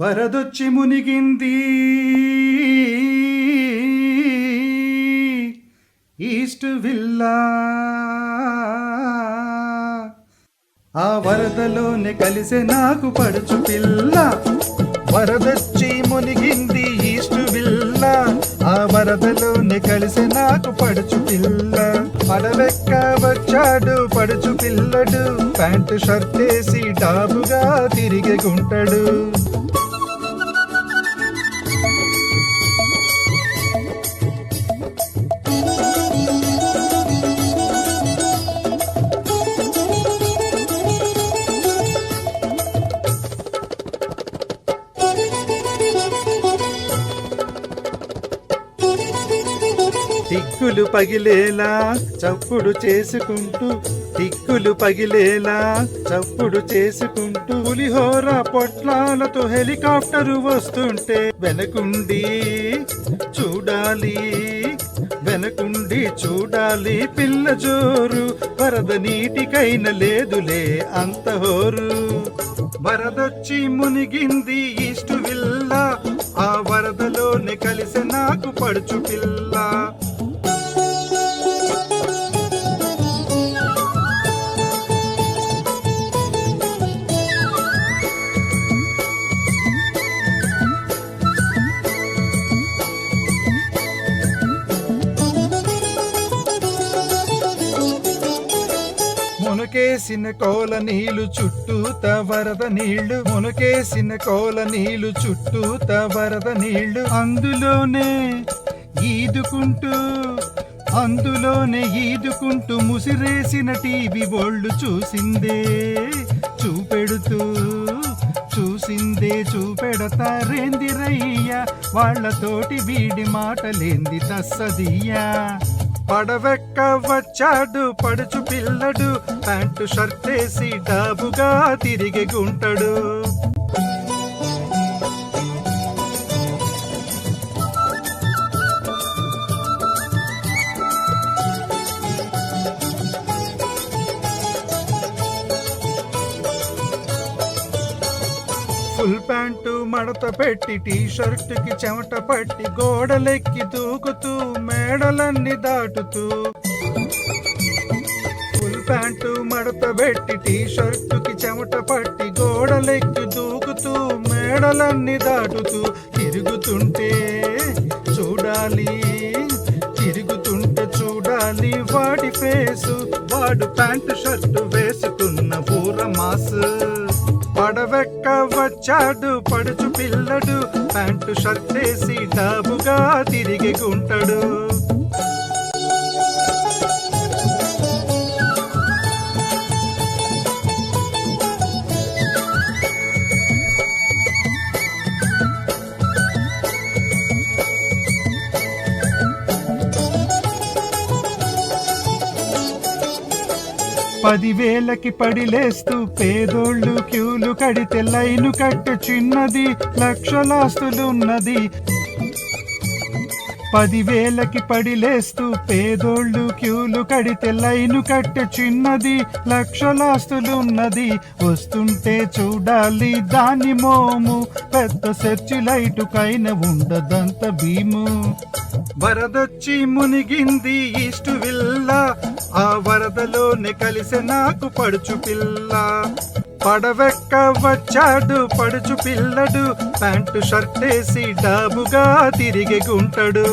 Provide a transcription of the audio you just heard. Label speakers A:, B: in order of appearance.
A: వరదొచ్చి మునిగింది. East villa. ఆ వరదలోనే కలిసే నాకు పడుచు పిల్ల. వరదొచ్చి మునిగింది ఈస్ట్ విల్ల. ఆ వరదలోనే కలిసే నాకు పడుచు పిల్ల. పడవెక్క వచ్చాడు పడుచు పిల్లడు. ప్యాంటు షర్ట్ వేసి డాబుగా తిరిగి గుంటడు. టిక్కులు పగిలేలా చప్పుడు చేసుకుంటూ టిక్కులు పగిలేలా చప్పుడు చేసుకుంటూ పులిహోర పొట్లాలతో హెలికాప్టరు వస్తుంటే వెనకుండి చూడాలి వెనకుండి చూడాలి పిల్ల జోరు వరద నీటికైన లేదులే అంత హోరు వరదొచ్చి మునిగింది ఈస్టు విల్లా ఆ వరదలోనే కలిసి నాకు పడుచు పిల్ల. మునకేసిన కోల నీళ్ళు చుట్టూత వరద నీళ్ళు. మునకేసిన కోల నీళ్ళు చుట్టూత వరద నీళ్ళు. అందులోనే ఈదుకుంటూ అందులోనే ఈదుకుంటూ ముసిరేసిన టీవీ బోళ్ళు చూసిందే చూపెడుతూ చూసిందే చూపెడతారేందిరయ్యా? వాళ్ళతోటి వీడి మాటలేంది తస్సదియ్యా? పడవెక్క వచ్చాడు పడుచు పిల్లడు ప్యాంటు షర్ట్ వేసి డాబుగా తిరిగి గుంటడు. ఫుల్ ప్యాంటు మడత పెట్టి టీ షర్ట్కి చెమట పట్టి గోడలెక్కి దూకుతూ మేడలన్నీ దాటుతూ ఫుల్ ప్యాంటు మడత పెట్టి టీ షర్టుకి చెమట పట్టి గోడలెక్కి దూకుతూ మేడలన్నీ దాటుతూ తిరుగుతుంటే చూడాలి తిరుగుతుంటే చూడాలి వాడి ఫేసు వాడు ప్యాంటు షర్టు వేసుకున్న పూర మాసు పడవెక్క వచ్చాడు పడుచు పిల్లడు ప్యాంటు షర్ట్ వేసి డాబుగా తిరిగి గుంటడు. పదివేలకి పడిలేస్తూ పేదోళ్ళు క్యూలు కడితే లైను కట్టు చిన్నది లక్షలాస్తులున్నది. పదివేలకి పడిలేస్తూ పేదోళ్ళు క్యూలు కడితే లైను కట్టె చిన్నది లక్షలాస్తులున్నది. వస్తుంటే చూడాలి దాని మోము. పెద్ద సెర్చి లైటుకైన ఉండదంత భీము. వరదొచ్చి మునిగింది ఈస్ట్ విల్లా. ఆ వరదలోనే కలిసే నాకు పడుచు పిల్ల. పడవెక్క వచ్చాడు పడుచు పిల్లడు ప్యాంటు షర్ట్ డాబుగా తిరిగి గుంటడు.